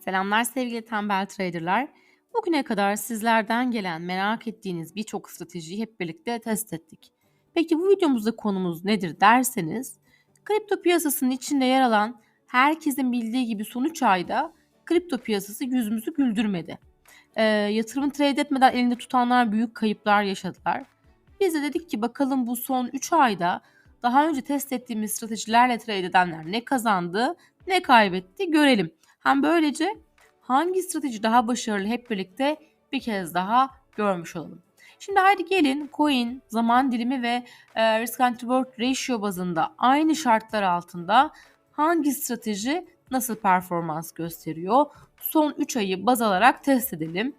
Selamlar sevgili tembel traderlar. Bugüne kadar sizlerden gelen merak ettiğiniz birçok stratejiyi hep birlikte test ettik. Peki bu videomuzda konumuz nedir derseniz, kripto piyasasının içinde yer alan herkesin bildiği gibi son 3 ayda kripto piyasası yüzümüzü güldürmedi. Ee, yatırımı trade etmeden elinde tutanlar büyük kayıplar yaşadılar. Biz de dedik ki bakalım bu son 3 ayda daha önce test ettiğimiz stratejilerle trade edenler ne kazandı, ne kaybetti görelim. Hem böylece hangi strateji daha başarılı hep birlikte bir kez daha görmüş olalım. Şimdi haydi gelin coin, zaman dilimi ve e, risk and reward ratio bazında aynı şartlar altında hangi strateji nasıl performans gösteriyor? Son 3 ayı baz alarak test edelim.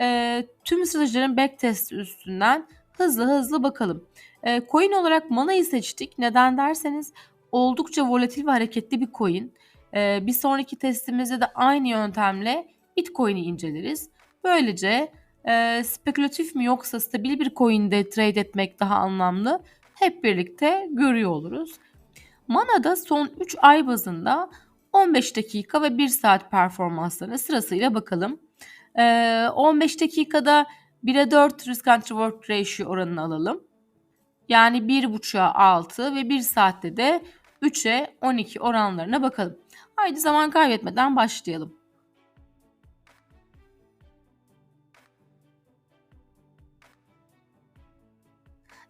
E, tüm stratejilerin back test üstünden hızlı hızlı bakalım. E, coin olarak Mana'yı seçtik. Neden derseniz oldukça volatil ve hareketli bir coin. E, bir sonraki testimizde de aynı yöntemle Bitcoin'i inceleriz. Böylece e, spekülatif mi yoksa stabil bir coin'de trade etmek daha anlamlı hep birlikte görüyor oluruz. Mana'da son 3 ay bazında 15 dakika ve 1 saat performanslarına sırasıyla bakalım. E, 15 dakikada 1'e 4 risk and reward ratio oranını alalım. Yani 1.5'a 6 ve 1 saatte de 3'e 12 oranlarına bakalım. Haydi zaman kaybetmeden başlayalım.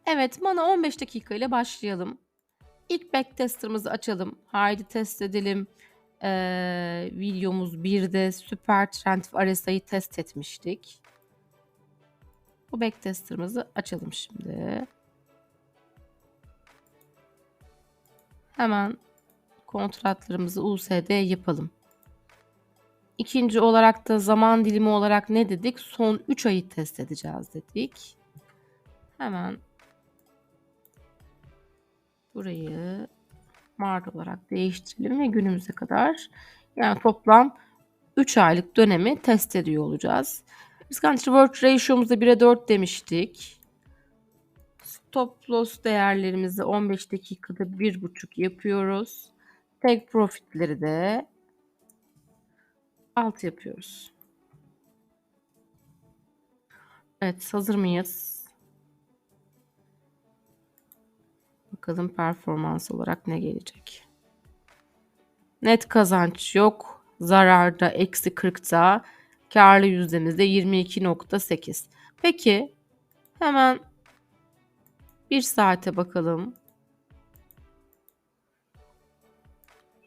Evet, mana 15 dakika ile başlayalım. İlk backtester'ımızı açalım. Haydi test edelim. Ee, videomuz 1'de Super Trend RSI'yi test etmiştik. Bu backtester'ımızı açalım şimdi. Hemen kontratlarımızı USD yapalım. İkinci olarak da zaman dilimi olarak ne dedik? Son 3 ayı test edeceğiz dedik. Hemen burayı Mart olarak değiştirelim ve günümüze kadar yani toplam 3 aylık dönemi test ediyor olacağız. Risk and reward ratio'muzda 1'e 4 demiştik. Stop loss değerlerimizi 15 dakikada 1.5 yapıyoruz. Take profitleri de alt yapıyoruz. Evet hazır mıyız? Bakalım performans olarak ne gelecek. Net kazanç yok. Zararda eksi 40'ta. Karlı yüzdemizde 22.8. Peki hemen bir saate bakalım.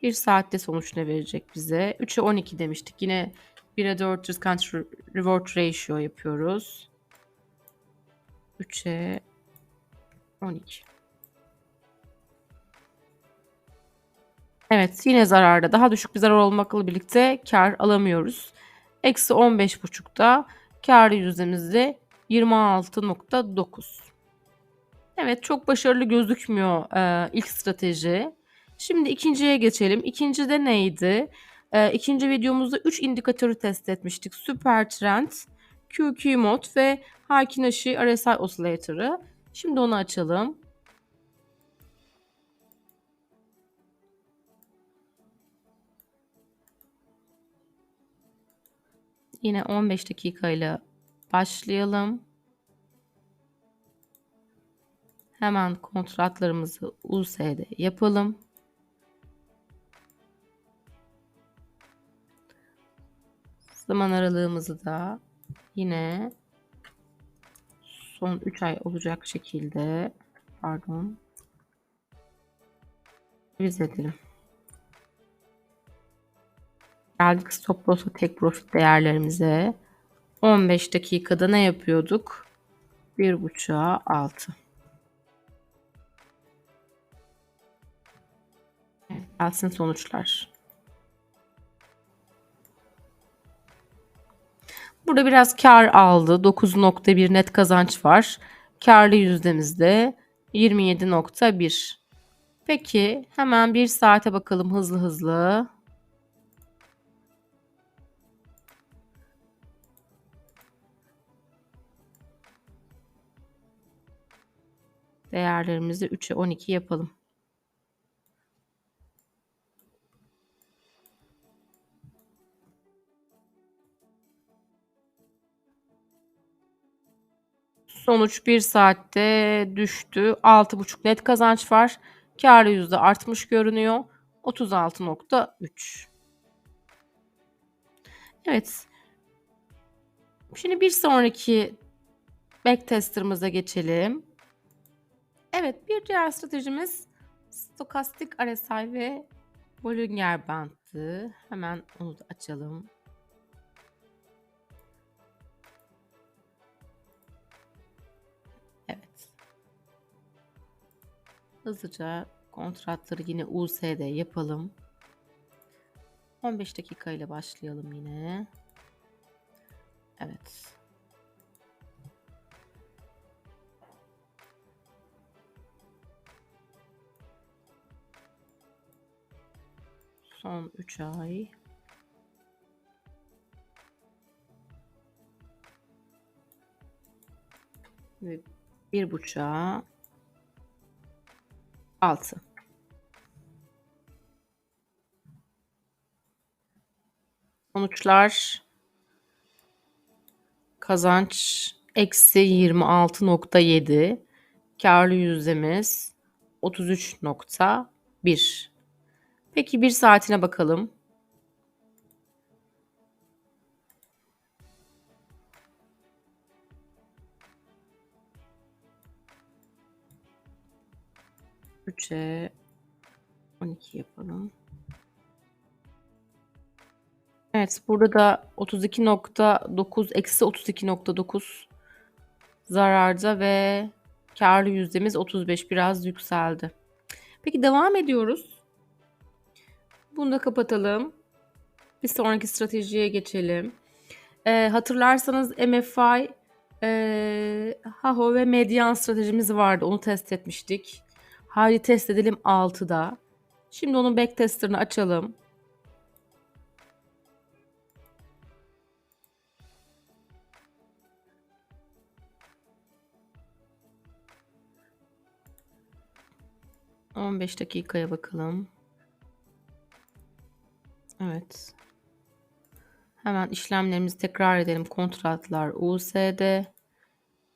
Bir saatte sonuç ne verecek bize? 3'e 12 demiştik. Yine 1'e 4 risk reward ratio yapıyoruz. 3'e 12. Evet yine zararda. Daha düşük bir zarar olmakla birlikte kar alamıyoruz. Eksi 15.5'da karlı yüzdemizde 26.9. Evet çok başarılı gözükmüyor e, ilk strateji. Şimdi ikinciye geçelim. İkinci de neydi? E, ikinci videomuzda 3 indikatörü test etmiştik. Super Trend, QQ Mod ve Hakinashi RSI Oscillatoru. Şimdi onu açalım. Yine 15 dakikayla başlayalım. Hemen kontratlarımızı US'de yapalım. Zaman aralığımızı da yine son 3 ay olacak şekilde pardon revize edelim. Geldik stop loss tek profit değerlerimize. 15 dakikada ne yapıyorduk? 1.5'a 6. Gelsin sonuçlar. Burada biraz kar aldı. 9.1 net kazanç var. Karlı yüzdemizde 27.1. Peki hemen bir saate bakalım hızlı hızlı. Değerlerimizi 3'e 12 yapalım. Sonuç 1 saatte düştü. 6,5 net kazanç var. Kârı yüzde artmış görünüyor. 36.3. Evet. Şimdi bir sonraki backtester'ımıza geçelim. Evet, bir diğer stratejimiz stokastik RSI ve Bollinger Band'tı. Hemen onu da açalım. Hızlıca kontratları yine USD yapalım. 15 dakika ile başlayalım yine. Evet. Son 3 ay. Ve bir buçuğa altı. Sonuçlar kazanç eksi 26.7 karlı yüzdemiz 33.1 Peki bir saatine bakalım. Üçe 12 yapalım. Evet burada da 32.9 eksi 32.9 zararda ve karlı yüzdemiz 35 biraz yükseldi. Peki devam ediyoruz. Bunu da kapatalım. Bir sonraki stratejiye geçelim. Ee, hatırlarsanız MFI, e, HAHO ve medyan stratejimiz vardı. Onu test etmiştik. Haydi test edelim 6'da. Şimdi onun backtester'ını açalım. On beş dakikaya bakalım. Evet. Hemen işlemlerimizi tekrar edelim. Kontratlar USD.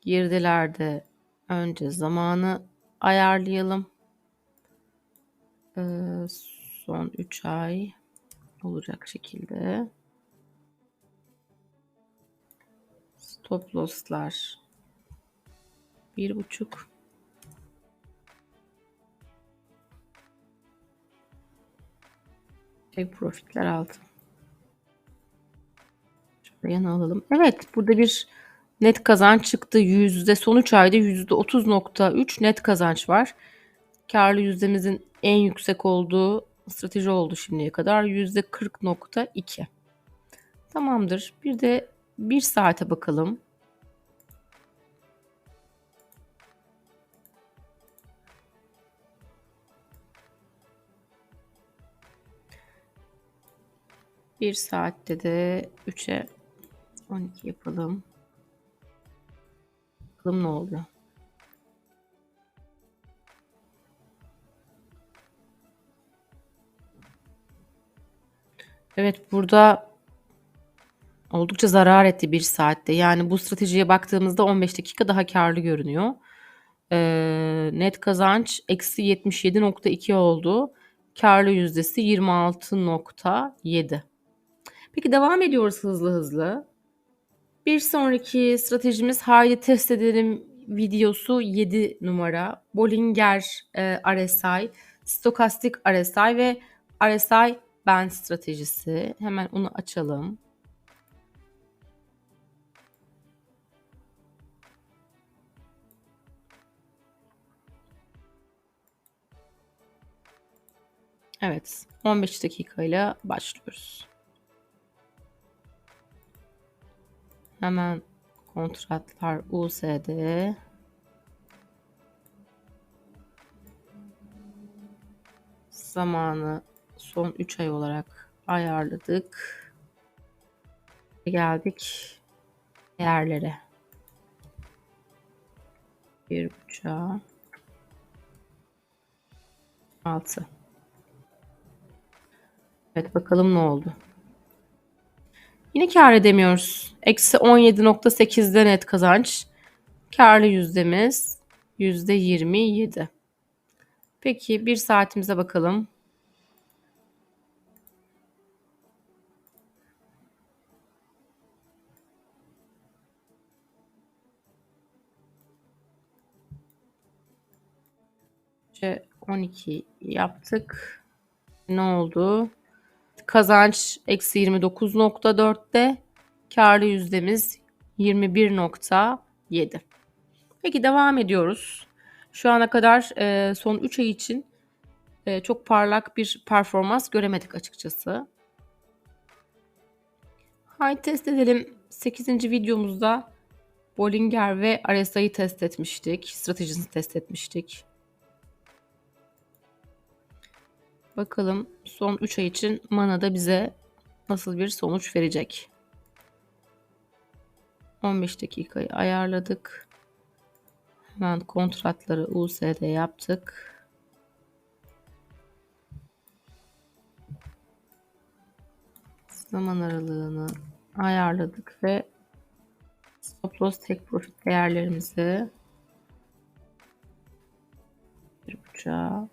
Girdilerde önce zamanı ayarlayalım. Ee, son 3 ay olacak şekilde. Stop loss'lar bir buçuk. Tek profitler altı. Şuraya alalım. Evet burada bir net kazanç çıktı. Yüzde sonuç ayda yüzde 30.3 net kazanç var. Karlı yüzdemizin en yüksek olduğu strateji oldu şimdiye kadar. Yüzde 40.2. Tamamdır. Bir de bir saate bakalım. Bir saatte de 3'e 12 yapalım. Bakalım ne oluyor. Evet burada oldukça zarar etti bir saatte. Yani bu stratejiye baktığımızda 15 dakika daha karlı görünüyor. Ee, net kazanç eksi 77.2 oldu. Karlı yüzdesi 26.7. Peki devam ediyoruz hızlı hızlı. Bir sonraki stratejimiz haydi test edelim videosu 7 numara. Bollinger e, RSI, stokastik RSI ve RSI band stratejisi. Hemen onu açalım. Evet, 15 dakikayla başlıyoruz. Hemen kontratlar USD. Zamanı son 3 ay olarak ayarladık. Geldik değerlere. Bir buçuğa. Altı. Evet bakalım ne oldu. Yine kar edemiyoruz. Eksi 17.8'de net kazanç. Karlı yüzdemiz %27. Peki bir saatimize bakalım. 12 yaptık. Ne oldu? Kazanç eksi 29.4'te. Karlı yüzdemiz 21.7. Peki devam ediyoruz. Şu ana kadar e, son 3 ay için e, çok parlak bir performans göremedik açıkçası. Haydi test edelim. 8. videomuzda Bollinger ve RSI'yi test etmiştik. Stratejisini test etmiştik. Bakalım son 3 ay için Mana'da bize nasıl bir sonuç verecek. 15 dakikayı ayarladık. Hemen kontratları USD yaptık. Zaman aralığını ayarladık ve stop loss tek profit değerlerimizi bir buçuğa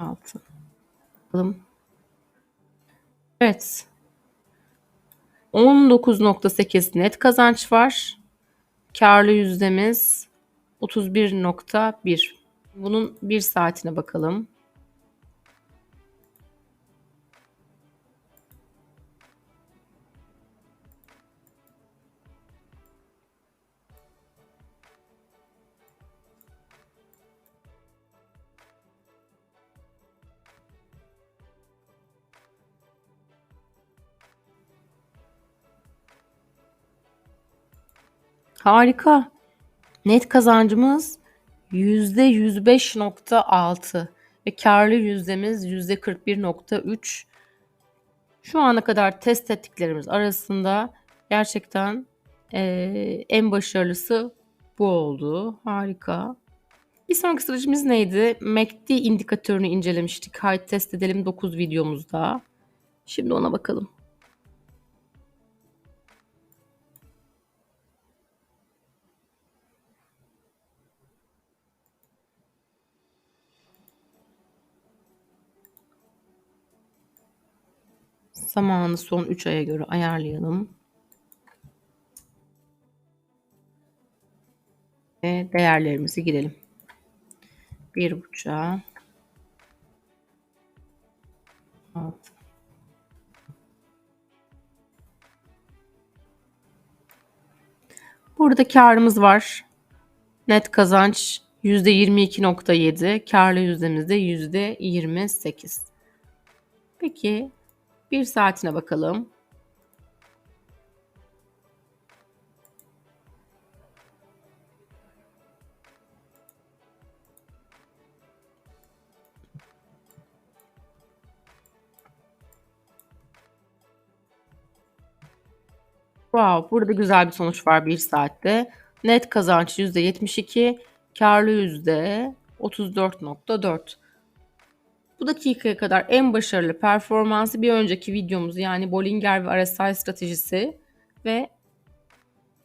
altı. Bakalım. Evet. 19.8 net kazanç var. Karlı yüzdemiz 31.1. Bunun bir saatine bakalım. Harika. Net kazancımız %105.6 ve karlı yüzdemiz %41.3. Şu ana kadar test ettiklerimiz arasında gerçekten e, en başarılısı bu oldu. Harika. Bir sonraki stratejimiz neydi? MACD indikatörünü incelemiştik. Haydi test edelim 9 videomuzda. Şimdi ona bakalım. Zamanı son 3 aya göre ayarlayalım. Ve değerlerimizi girelim. Bir buçuğa. Altı. Burada karımız var. Net kazanç %22.7. Karlı yüzdemiz de %28. Peki bir saatine bakalım. Wow, burada güzel bir sonuç var bir saatte. Net kazanç %72, karlı %34.4. Bu dakikaya kadar en başarılı performansı bir önceki videomuz yani Bollinger ve RSI stratejisi ve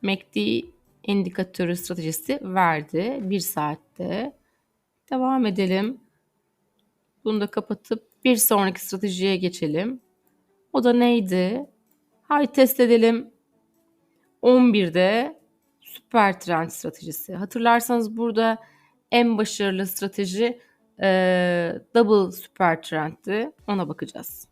MACD indikatörü stratejisi verdi bir saatte. Devam edelim. Bunu da kapatıp bir sonraki stratejiye geçelim. O da neydi? Hay test edelim. 11'de süper trend stratejisi. Hatırlarsanız burada en başarılı strateji e, double süper trendti. Ona bakacağız.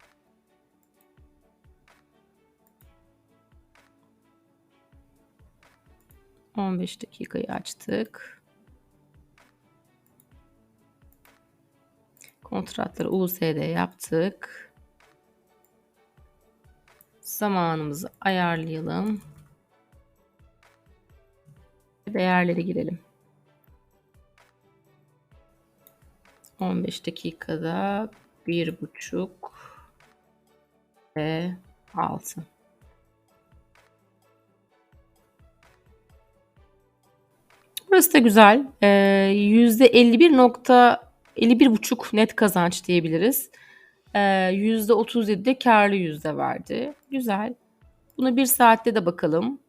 On beş dakikayı açtık. Kontratları USD yaptık. Zamanımızı ayarlayalım. Değerleri girelim. 15 dakikada bir buçuk ve 6. Burası da güzel. Ee, %51 nokta 51 buçuk net kazanç diyebiliriz. Ee, %37 de karlı yüzde verdi. Güzel. Bunu bir saatte de bakalım.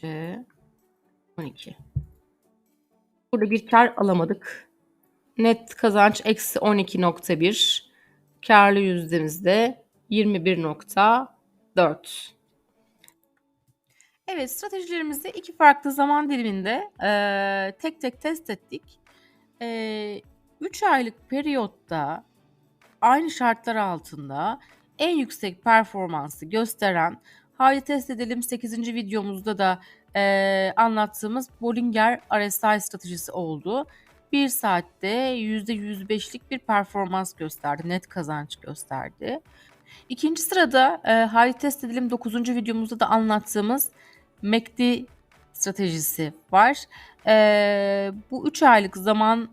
C 12. Burada bir kar alamadık. Net kazanç eksi 12.1. Karlı yüzdemiz de 21.4. Evet stratejilerimizi iki farklı zaman diliminde eee, tek tek test ettik. 3 aylık periyotta aynı şartlar altında en yüksek performansı gösteren Haydi test edelim 8. videomuzda da eee, anlattığımız Bollinger RSI stratejisi oldu. 1 saatte %105'lik bir performans gösterdi, net kazanç gösterdi. İkinci sırada e, Haydi test edelim 9. videomuzda da anlattığımız MACD stratejisi var. E, bu 3 aylık zaman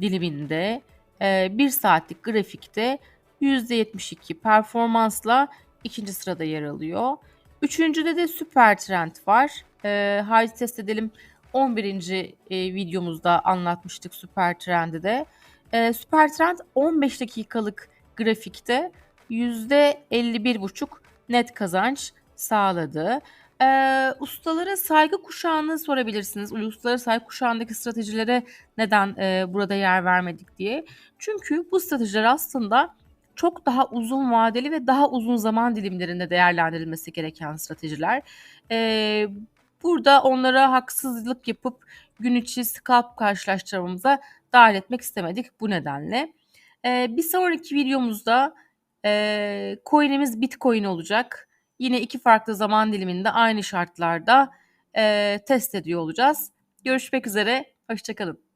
diliminde e, 1 saatlik grafikte %72 performansla ikinci sırada yer alıyor. Üçüncüde de süper trend var. E, haydi test edelim 11. E, videomuzda anlatmıştık süper trendi de. E, süper trend 15 dakikalık grafikte %51,5 net kazanç sağladı. Ee, ustalara saygı kuşağını sorabilirsiniz. Ustalara saygı kuşağındaki stratejilere neden e, burada yer vermedik diye. Çünkü bu stratejiler aslında çok daha uzun vadeli ve daha uzun zaman dilimlerinde değerlendirilmesi gereken stratejiler. Ee, burada onlara haksızlık yapıp gün içi scalp karşılaştırmamıza dahil etmek istemedik bu nedenle. Ee, bir sonraki videomuzda e, coin'imiz Bitcoin olacak. Yine iki farklı zaman diliminde aynı şartlarda e, test ediyor olacağız. Görüşmek üzere, hoşçakalın.